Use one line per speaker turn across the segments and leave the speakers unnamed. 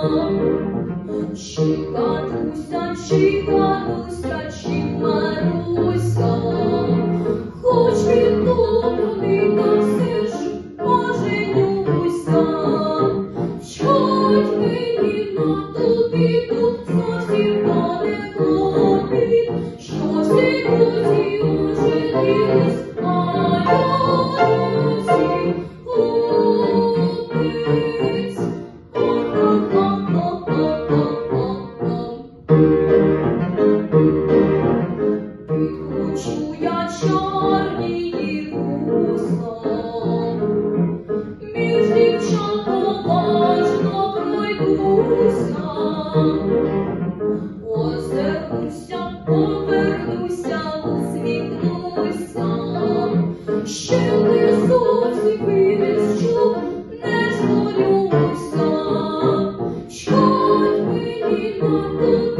Гануся, чи Маруся, хоч відтоплений та все ж поженюся, чуть мені на тобі тут зовсім далеко. Від, що всі друзі ожились, а я досі хлопець. Підхочу я чорні вуса, між дівчат поважно пройдуся, озирнуся, повернуся, усміхнуся, ще не зовсім вирішу, не журюся, чуть мені на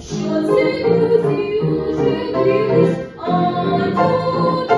Що це люди вже ліс, а